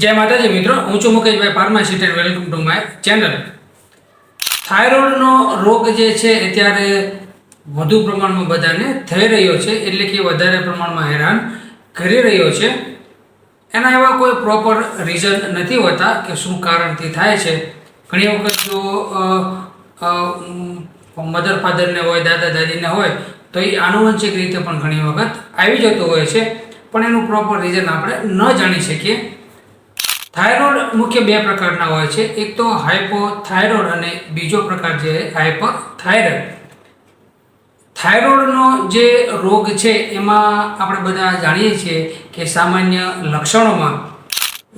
જય માતાજી મિત્રો, હું છું Mukeshbhai pharmacist and welcome to my channel થાઇરોઇડનો રોગ જે છે અત્યારે વધુ પ્રમાણમાં બધાને થઈ રહ્યો છે, એટલે કે વધારે પ્રમાણમાં હેરાન કરી રહ્યો છે. એના એવા કોઈ પ્રોપર રીઝન નથી હોતા કે શું કારણથી થાય છે. ઘણી વખત જો મધર ફાધરને હોય, દાદા, દાદીને હોય, તો એ આનુવંશિક રીતે પણ ઘણી વખત આવી જતું હોય છે. પણ એનું પ્રોપર રીઝન આપણે ન જાણી શકીએ. થાઇરોઇડ મુખ્ય બે પ્રકારના હોય છે. એક તો હાઇપોથાઇરોઇડ અને બીજો પ્રકાર છે હાઇપર થાઇરોઇડ થાઇરોઇડનો જે રોગ છે એમાં આપણે બધા જાણીએ છીએ કે સામાન્ય લક્ષણોમાં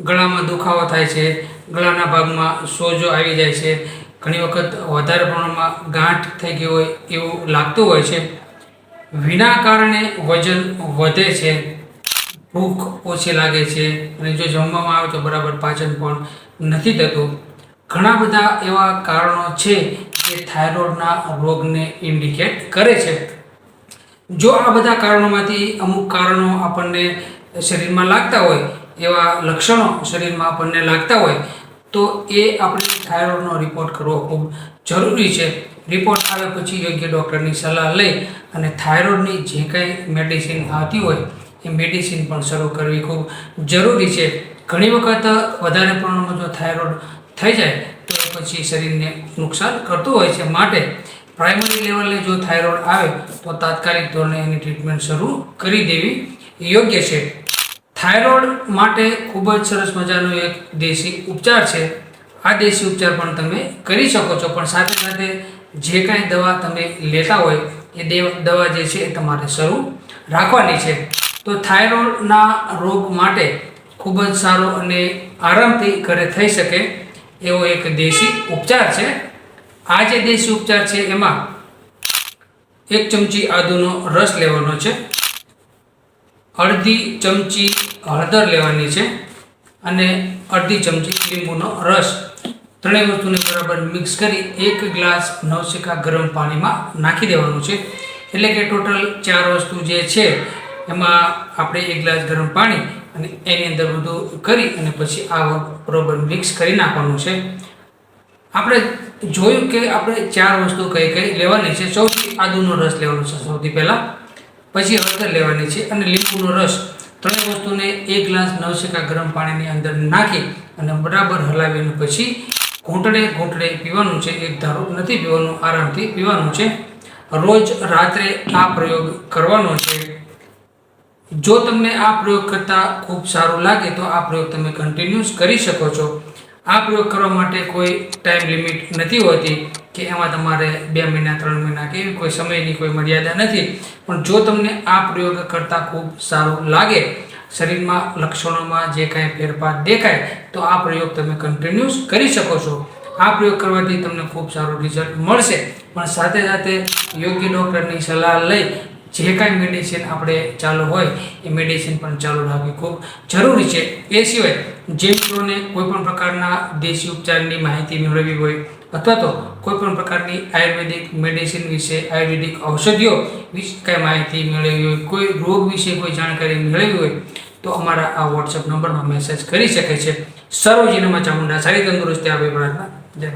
ગળામાં દુખાવો થાય છે, ગળાના ભાગમાં સોજો આવી જાય છે, ઘણી વખત વધારે પ્રમાણમાં ગાંઠ થઈ ગઈ હોય એવું લાગતું હોય છે. વિના કારણે વજન વધે છે. ભૂખ ઓછી લાગે છે અને જો જમવામાં આવે તો બરાબર પાચન પણ નથી થતું. ઘણા બધા એવા કારણો છે જે થાઇરોઇડના રોગને ઇન્ડિકેટ કરે છે. જો આ બધા કારણોમાંથી અમુક કારણો આપણને શરીરમાં લાગતા હોય, એવા લક્ષણો શરીરમાં આપણને લાગતા હોય, તો એ આપણે થાઇરોઇડનો રિપોર્ટ કરવો ખૂબ જરૂરી છે. રિપોર્ટ આવે પછી યોગ્ય ડૉક્ટરની સલાહ લઈ અને થાઇરોઇડની જે કંઈ મેડિસિન આવતી હોય એ મેડિસિન પણ શરૂ કરવી ખૂબ જરૂરી છે. ઘણી વખત વધારે પ્રમાણમાં જો થાઇરોઇડ થઈ જાય, તો પછી શરીરને નુકસાન કરતું હોય છે. માટે પ્રાઇમરી લેવલે જો થાઇરોઇડ આવે, તો તાત્કાલિક ધોરણે એની ટ્રીટમેન્ટ શરૂ કરી દેવી યોગ્ય છે. થાઇરોઇડ માટે ખૂબ જ સરસ મજાનો એક દેશી ઉપચાર છે. આ દેશી ઉપચાર પણ તમે કરી શકો છો. પણ સાથે સાથે જે કાંઈ દવા તમે લેતા હોય, એ દેવ- જે છે એ તમારે શરૂ રાખવાની છે. તો થાઇરોઇડના રોગ માટે ખૂબ જ સારો અને આરામથી ઘરે થઈ શકે એવો એક દેશી ઉપચાર છે. આ જે દેશી ઉપચાર છે એમાં એક ચમચી આદુનો રસ લેવાનો છે, અડધી ચમચી હળદર લેવાની છે અને અડધી ચમચી લીંબુનો રસ. ત્રણેય વસ્તુને બરાબર મિક્સ કરી એક ગ્લાસ નવશેકા ગરમ પાણીમાં નાખી દેવાનું છે. એટલે કે ટોટલ ચાર વસ્તુ જે છે એમાં આપણે એક ગ્લાસ ગરમ પાણી અને એની અંદર બધું કરી અને પછી આ બરોબર મિક્સ કરી નાખવાનું છે. આપણે જોયું કે આપણે ચાર વસ્તુ કઈ કઈ લેવાની છે. સૌથી આદુનો રસ લેવાનો છે સૌથી પહેલાં. પછી હળદર લેવાની છે અને લીંબુનો રસ. ત્રણેય વસ્તુને એક ગ્લાસ નવશેકા ગરમ પાણીની અંદર નાખી અને બરાબર હલાવીને પછી ઘૂંટડે ઘૂંટડે પીવાનું છે. એક ધારો નથી પીવાનું, આરામથી પીવાનું છે. રોજ રાત્રે આ પ્રયોગ કરવાનો છે. જો તમને આ પ્રયોગ કરતાં ખૂબ સારું લાગે તો આ પ્રયોગ તમે કન્ટિન્યુઅસ કરી શકો છો. આ પ્રયોગ કરવા માટે કોઈ ટાઈમ લિમિટ નથી હોતી કે એમાં તમારે બે મહિના, ત્રણ મહિના કે કોઈ સમયની કોઈ મર્યાદા નથી. પણ જો તમને આ પ્રયોગ કરતાં ખૂબ સારું લાગે, શરીરમાં લક્ષણોમાં જે કાંઈ ફેરફાર દેખાય, તો આ પ્રયોગ તમે કન્ટિન્યુઅસ કરી શકો છો. આ પ્રયોગ કરવાથી તમને ખૂબ સારું રિઝલ્ટ મળશે. પણ સાથે સાથે યોગ્ય ડૉક્ટરની સલાહ લઈ જે કાંઈ મેડિસિન આપણે ચાલુ હોય, એ મેડિસિન પણ ચાલુ રાખવી ખૂબ જરૂરી છે. એ સિવાય જે મિત્રોને કોઈપણ પ્રકારના દેશી ઉપચારની માહિતી મેળવવી હોય અથવા તો કોઈપણ પ્રકારની આયુર્વેદિક મેડિસિન વિશે આયુર્વેદિક ઔષધિઓ વિશે કાંઈ માહિતી મેળવવી હોય, કોઈ રોગ વિશે કોઈ જાણકારી મેળવવી હોય, તો અમારા આ વોટ્સઅપ નંબરમાં મેસેજ કરી શકે છે. સર્વજીનમાં ચામુંડા સારી તંદુરસ્તી આવી પ્રાર્થના. જય